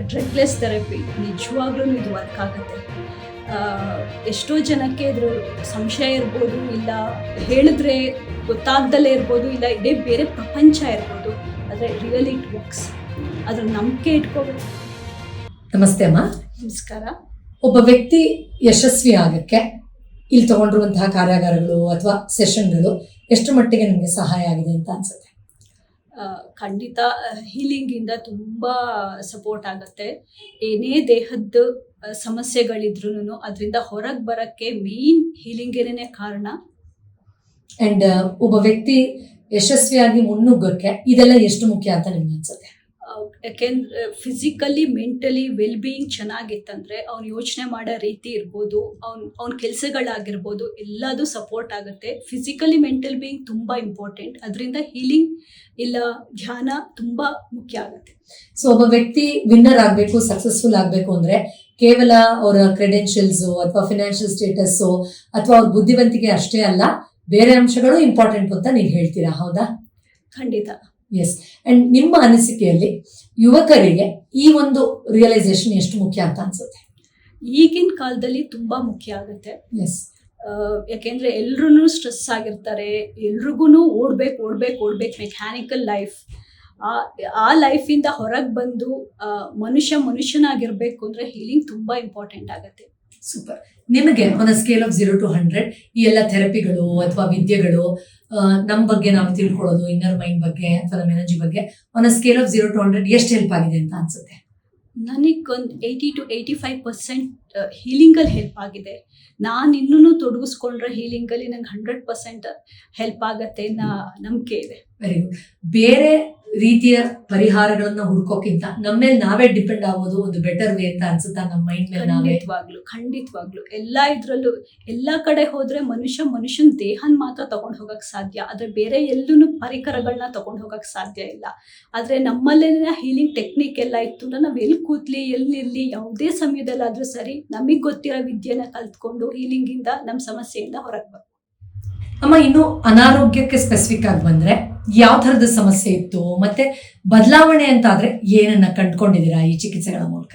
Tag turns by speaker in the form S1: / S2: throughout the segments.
S1: Drugless therapy ನಿಜವಾಗ್ಲೂ ಇದು work ಆಗುತ್ತೆ. ಆ, ಎಷ್ಟೋ ಜನಕ್ಕೆ ಇದ್ರ ಸಂಶಯ ಇರ್ಬೋದು ಇಲ್ಲ ಹೇಳಿದ್ರೆ ಗೊತ್ತಾಗ್ದಲೇ ಇರ್ಬೋದು ಇಲ್ಲ ಇಡೀ ಬೇರೆ ಪ್ರಪಂಚ ಇರ್ಬೋದು ಆದರೆ ರಿಯಲಿ ಇಟ್ ವರ್ಕ್ಸ್ ಅದ್ರ ನಂಬಿಕೆ ಇಟ್ಕೋಬೇಕು.
S2: ನಮಸ್ತೆ ಅಮ್ಮ.
S1: ನಮಸ್ಕಾರ.
S2: ಒಬ್ಬ ವ್ಯಕ್ತಿ ಯಶಸ್ವಿ ಆಗಕ್ಕೆ ಇಲ್ಲಿ ತಗೊಂಡಿರುವಂತಹ ಕಾರ್ಯಾಗಾರಗಳು ಅಥವಾ ಸೆಷನ್ಗಳು ಎಷ್ಟು ಮಟ್ಟಿಗೆ ನಿಮಗೆ ಸಹಾಯ ಆಗಿದೆ ಅಂತ ಅನ್ಸುತ್ತೆ?
S1: ಖಂಡಿತ ಹೀಲಿಂಗಿಂದ ತುಂಬ ಸಪೋರ್ಟ್ ಆಗುತ್ತೆ. ಏನೇ ದೇಹದ ಸಮಸ್ಯೆಗಳಿದ್ರೂ ಅದರಿಂದ ಹೊರಗೆ ಬರೋಕ್ಕೆ ಮೇನ್ ಹೀಲಿಂಗೇನೇ ಕಾರಣ?
S2: ಅಂಡ್ ಒಬ್ಬ ವ್ಯಕ್ತಿ ಯಶಸ್ವಿಯಾಗಿ ಮುನ್ನುಗ್ಗಕ್ಕೆ ಇದೆಲ್ಲ ಎಷ್ಟು ಮುಖ್ಯ ಅಂತ ನಿಮ್ಗೆ ಅನ್ಸುತ್ತೆ?
S1: ಯಾಕೆಂದ್ರೆ ಫಿಸಿಕಲಿ ಮೆಂಟಲಿ ವೆಲ್ ಬೀಯಿಂಗ್ ಚೆನ್ನಾಗಿತ್ತಂದ್ರೆ ಅವ್ನು ಯೋಚನೆ ಮಾಡೋ ರೀತಿ ಇರ್ಬೋದು ಅವ್ನು ಅವ್ನ ಕೆಲಸಗಳಾಗಿರ್ಬೋದು ಎಲ್ಲದೂ ಸಪೋರ್ಟ್ ಆಗುತ್ತೆ. ಫಿಸಿಕಲಿ ಮೆಂಟಲ್ ಬೀಯಿಂಗ್ ತುಂಬ ಇಂಪಾರ್ಟೆಂಟ್ ಅದರಿಂದ ಹೀಲಿಂಗ್ ಇಲ್ಲ ಧ್ಯಾನ ತುಂಬ ಮುಖ್ಯ ಆಗುತ್ತೆ.
S2: ಸೊ ಒಬ್ಬ ವ್ಯಕ್ತಿ ವಿನ್ನರ್ ಆಗಬೇಕು ಸಕ್ಸಸ್ಫುಲ್ ಆಗಬೇಕು ಅಂದ್ರೆ ಕೇವಲ ಅವರ ಕ್ರೆಡೆನ್ಷಿಯಲ್ಸು ಅಥವಾ ಫಿನಾನ್ಷಿಯಲ್ ಸ್ಟೇಟಸ್ಸು ಅಥವಾ ಅವ್ರ ಬುದ್ಧಿವಂತಿಕೆ ಅಷ್ಟೇ ಅಲ್ಲ ಬೇರೆ ಅಂಶಗಳು ಇಂಪಾರ್ಟೆಂಟ್ ಅಂತ ನೀವು ಹೇಳ್ತೀರಾ? ಹೌದಾ?
S1: ಖಂಡಿತ.
S2: ಎಸ್ ಅಂಡ್ ನಿಮ್ಮ ಅನಿಸಿಕೆಯಲ್ಲಿ ಯುವಕರಿಗೆ ಈ ಒಂದು ರಿಯಲೈಸೇಷನ್ ಎಷ್ಟು ಮುಖ್ಯ ಅಂತ ಅನ್ಸುತ್ತೆ?
S1: ಈಗಿನ ಕಾಲದಲ್ಲಿ ತುಂಬಾ ಮುಖ್ಯ ಆಗುತ್ತೆ.
S2: ಎಸ್
S1: ಯಾಕೆಂದ್ರೆ ಎಲ್ರೂ ಸ್ಟ್ರೆಸ್ ಆಗಿರ್ತಾರೆ ಎಲ್ರಿಗೂ ಓಡ್ಬೇಕು ಓಡ್ಬೇಕು ಓಡ್ಬೇಕು ಮೆಕ್ಯಾನಿಕಲ್ ಲೈಫ್ ಆ ಆ ಲೈಫಿಂದ ಹೊರಗೆ ಬಂದು ಮನುಷ್ಯ ಮನುಷ್ಯನಾಗಿರ್ಬೇಕು ಅಂದ್ರೆ ಹೀಲಿಂಗ್ ತುಂಬಾ ಇಂಪಾರ್ಟೆಂಟ್ ಆಗುತ್ತೆ.
S2: ಸೂಪರ್ ನಿಮಗೆ on scale of zero to hundred ಈ ಎಲ್ಲ ಥೆರಪಿಗಳು ಅಥವಾ ವಿದ್ಯೆಗಳು ನಮ್ಮ ಬಗ್ಗೆ ನಾವು ತಿಳ್ಕೊಳ್ಳೋದು ಇನ್ನರ್ ಮೈಂಡ್ ಬಗ್ಗೆ ಅಥವಾ ನಮ್ಮ ಎನರ್ಜಿ ಬಗ್ಗೆ on scale of zero to hundred ಎಷ್ಟು ಹೆಲ್ಪ್ ಆಗಿದೆ ಅಂತ ಅನ್ಸುತ್ತೆ?
S1: ನನಗೊಂದು eighty to eighty five percent ಹೀಲಿಂಗಲ್ಲಿ help ಆಗಿದೆ. ನಾನು ಇನ್ನೂ ತೊಡಗಿಸ್ಕೊಂಡ್ರೆ ಹೀಲಿಂಗಲ್ಲಿ ನಂಗೆ ಹಂಡ್ರೆಡ್ ಪರ್ಸೆಂಟ್ ಹೆಲ್ಪ್ ಆಗತ್ತೆ ಅನ್ನೋ ನಂಬಿಕೆ ಇದೆ.
S2: ವೆರಿ ಗುಡ್ ಬೇರೆ ರೀತಿಯ ಪರಿಹಾರಗಳನ್ನ ಹುಡ್ಕೋಕ್ಕಿಂತ ನಮ್ಮ ಮೇಲೆ ನಾವೇ ಡಿಪೆಂಡ್ ಆಗೋದು ಒಂದು ಬೆಟರ್ ವೇ ಅಂತ ಅನ್ಸುತ್ತಾ ನಮ್ಮ ಮೈಂಡ್ ಮೇಲೆ ನಾವೇ?
S1: ಖಂಡಿತವಾಗ್ಲು ಖಂಡಿತವಾಗ್ಲು. ಎಲ್ಲಾ ಇದ್ರಲ್ಲೂ, ಎಲ್ಲಾ ಕಡೆ ಹೋದ್ರೆ ಮನುಷ್ಯ ಮನುಷ್ಯನ ದೇಹನ್ ಮಾತ್ರ ತಗೊಂಡು ಹೋಗಕ್ ಸಾಧ್ಯ. ಆದ್ರೆ ಬೇರೆ ಎಲ್ಲೂ ಪರಿಕರಗಳನ್ನ ತಗೊಂಡು ಹೋಗಕ್ ಸಾಧ್ಯ ಇಲ್ಲ. ಆದ್ರೆ ನಮ್ಮಲ್ಲೇನ ಹೀಲಿಂಗ್ ಟೆಕ್ನಿಕ್ ಎಲ್ಲ ಇತ್ತು. ನಾವು ಎಲ್ಲಿ ಕೂತ್ಲಿ ಎಲ್ಲಿರ್ಲಿ ಯಾವುದೇ ಸಮಯದಲ್ಲಾದ್ರೂ ಸರಿ ನಮಗ್ ಗೊತ್ತಿರೋ ವಿದ್ಯೆನ ಕಲ್ತ್ಕೊಂಡು ಹೀಲಿಂಗ್ ಇಂದ ನಮ್ಮ ಸಮಸ್ಯೆಯಿಂದ ಹೊರಗೆ ಬರ್ಬೋದು
S2: ಅಮ್ಮ, ಇನ್ನು ಅನಾರೋಗ್ಯಕ್ಕೆ ಸ್ಪೆಸಿಫಿಕ್ ಆಗಿ ಬಂದ್ರೆ ಯಾವ ಥರದ ಸಮಸ್ಯೆ ಇತ್ತು? ಮತ್ತೆ ಬದಲಾವಣೆ ಅಂತ ಆದ್ರೆ ಏನನ್ನ ಕಂಡ್ಕೊಂಡಿದ್ದೀರಾ ಈ ಚಿಕಿತ್ಸೆಗಳ ಮೂಲಕ?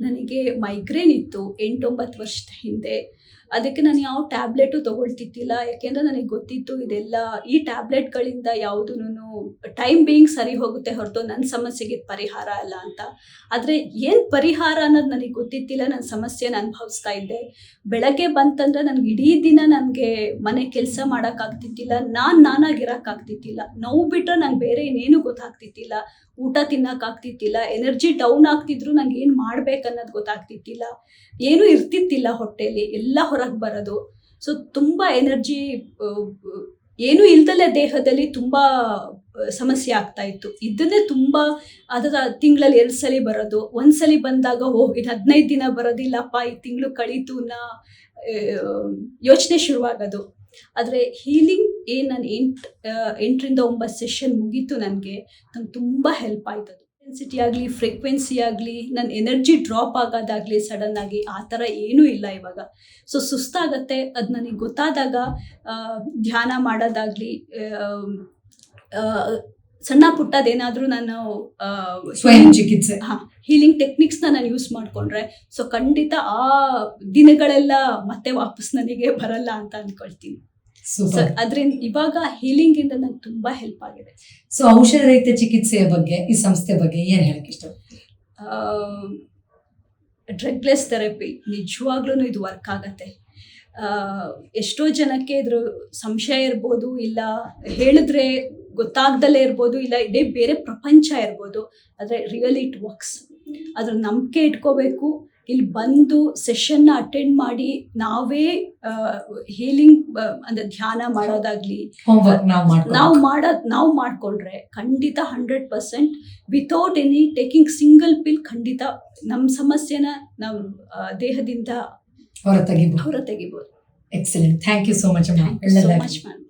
S1: ನನಗೆ ಮೈಗ್ರೇನ್ ಇತ್ತು ಎಂಟೊಂಬತ್ತು ವರ್ಷದ ಹಿಂದೆ. ಅದಕ್ಕೆ ನಾನು ಯಾವ ಟ್ಯಾಬ್ಲೆಟು ತಗೊಳ್ತಿದ್ದಿಲ್ಲ. ಯಾಕೆಂದ್ರೆ ನನಗೆ ಗೊತ್ತಿತ್ತು ಇದೆಲ್ಲ ಈ ಟ್ಯಾಬ್ಲೆಟ್ಗಳಿಂದ ಯಾವುದೂ ಟೈಮ್ ಬೀಯಿಂಗ್ ಸರಿ ಹೋಗುತ್ತೆ ಹೊರತು ನನ್ನ ಸಮಸ್ಯೆಗೆ ಪರಿಹಾರ ಅಲ್ಲ ಅಂತ. ಆದರೆ ಏನು ಪರಿಹಾರ ಅನ್ನೋದು ನನಗೆ ಗೊತ್ತಿತ್ತಿಲ್ಲ. ನನ್ನ ಸಮಸ್ಯೆನ ಅನುಭವಿಸ್ತಾ ಇದ್ದೆ. ಬೆಳಗ್ಗೆ ಬಂತಂದ್ರೆ ನನಗೆ ಇಡೀ ದಿನ ನನಗೆ ಮನೆ ಕೆಲಸ ಮಾಡೋಕ್ಕಾಗ್ತಿತ್ತಿಲ್ಲ ನಾನು ನಾನಾಗಿರೋಕ್ಕಾಗ್ತಿದ್ದಿಲ್ಲ. ನೋವು ಬಿಟ್ಟರೆ ನಂಗೆ ಬೇರೆ ಇನ್ನೇನು ಗೊತ್ತಾಗ್ತಿತ್ತಿಲ್ಲ ಊಟ ತಿನ್ನೋಕ್ಕಾಗ್ತಿದ್ದಿಲ್ಲ. Energy down ಆಗ್ತಿದ್ರು. ನಂಗೆ ಏನು ಮಾಡ್ಬೇಕು ಅನ್ನೋದು ಗೊತ್ತಾಗ್ತಿತ್ತಿಲ್ಲ ಏನೂ ಇರ್ತಿತ್ತಿಲ್ಲ ಹೊಟ್ಟೆಯಲ್ಲಿ ಎಲ್ಲ ಹೊರಗೆ ಬರೋದು. ಸೊ ತುಂಬ ಎನರ್ಜಿ ಏನೂ ಇಲ್ದಲೆ ದೇಹದಲ್ಲಿ ತುಂಬ ಸಮಸ್ಯೆ ಆಗ್ತಾ ಇತ್ತು. ಇದನ್ನೇ ತುಂಬ ಅದರ ತಿಂಗಳಲ್ಲಿ ಎರಡು ಸಲ ಬರೋದು. ಒಂದ್ಸಲಿ ಬಂದಾಗ ಓಹ್ ಇದು ಹದಿನೈದು ದಿನ ಬರೋದಿಲ್ಲಪ್ಪ, ಈ ತಿಂಗಳು ಕಳೀತು ನಾ ಯೋಚನೆ ಶುರುವಾಗೋದು. ಆದರೆ ಹೀಲಿಂಗ್ ಏನು ನಾನು ಎಂಟು ಎಂಟರಿಂದ ಒಂಬತ್ತು ಸೆಷನ್ ಮುಗೀತು ನನಗೆ. ನಂಗೆ ತುಂಬ ಹೆಲ್ಪ್ ಆಯ್ತದು. ಇಂಟೆನ್ಸಿಟಿ ಆಗಲಿ ಫ್ರೀಕ್ವೆನ್ಸಿ ಆಗಲಿ ನನ್ನ ಎನರ್ಜಿ ಡ್ರಾಪ್ ಆಗೋದಾಗಲಿ ಸಡನ್ ಆಗಿ ಆ ಥರ ಏನೂ ಇಲ್ಲ ಇವಾಗ. ಸೊ ಸುಸ್ತಾಗತ್ತೆ ಅದು ನನಗೆ ಗೊತ್ತಾದಾಗ ಧ್ಯಾನ ಮಾಡೋದಾಗಲಿ ಸಣ್ಣ ಪುಟ್ಟದೇನಾದರೂ ನಾನು
S2: ಸ್ವಯಂ ಚಿಕಿತ್ಸೆ.
S1: ಹೀಲಿಂಗ್ ಟೆಕ್ನಿಕ್ಸ್ನ ನಾನು ಯೂಸ್ ಮಾಡಿಕೊಂಡ್ರೆ ಸೊ ಖಂಡಿತ ಆ ದಿನಗಳೆಲ್ಲ ಮತ್ತೆ ವಾಪಸ್ ನನಗೆ ಬರಲ್ಲ ಅಂತ ಅಂದ್ಕೊಳ್ತೀನಿ ಸೊ ಅದರಿಂದ ಇವಾಗ ಹೀಲಿಂಗ್ ಇಂದ ನಂಗೆ ತುಂಬಾ ಹೆಲ್ಪ್ ಆಗಿದೆ.
S2: ಸೊ ಔಷಧ ರಹಿತ ಚಿಕಿತ್ಸೆಯ ಬಗ್ಗೆ ಈ ಸಂಸ್ಥೆ ಬಗ್ಗೆ ಏನ್ ಹೇಳಕ್ ಇಷ್ಟ
S1: ಡ್ರಗ್ಲೆಸ್ ಥೆರಪಿ ನಿಜವಾಗ್ಲೂ ಇದು ವರ್ಕ್ ಆಗತ್ತೆ. ಎಷ್ಟೋ ಜನಕ್ಕೆ ಇದ್ರ ಸಂಶಯ ಇರ್ಬೋದು ಇಲ್ಲ ಹೇಳಿದ್ರೆ ಗೊತ್ತಾಗ್ದಲೇ ಇರ್ಬೋದು ಇಲ್ಲ ಇದೇ ಬೇರೆ ಪ್ರಪಂಚ ಇರ್ಬೋದು ಆದರೆ ರಿಯಲಿ ಇಟ್ ವರ್ಕ್ಸ್ ಅದ್ರ ನಂಬಿಕೆ ಇಟ್ಕೋಬೇಕು ಇಲ್ಲಿ ಬಂದು ಸೆಷನ್ನ ಅಟೆಂಡ್ ಮಾಡಿ ನಾವೇ ಹೀಲಿಂಗ್ ಅಂದರೆ ಧ್ಯಾನ ಮಾಡೋದಾಗ್ಲಿ
S2: ನಾವು
S1: ಮಾಡೋದ್ ನಾವು ಮಾಡ್ಕೊಂಡ್ರೆ ಖಂಡಿತ hundred percent without any taking single pill ಖಂಡಿತ ನಮ್ಮ ಸಮಸ್ಯೆನ ನಾವು ದೇಹದಿಂದ
S2: ಹೊರ ತೆಗಿಬಹುದು
S1: ಹೊರ ತೆಗಿಬೋದು
S2: excellent thank you so much
S1: ma'am so much ma'am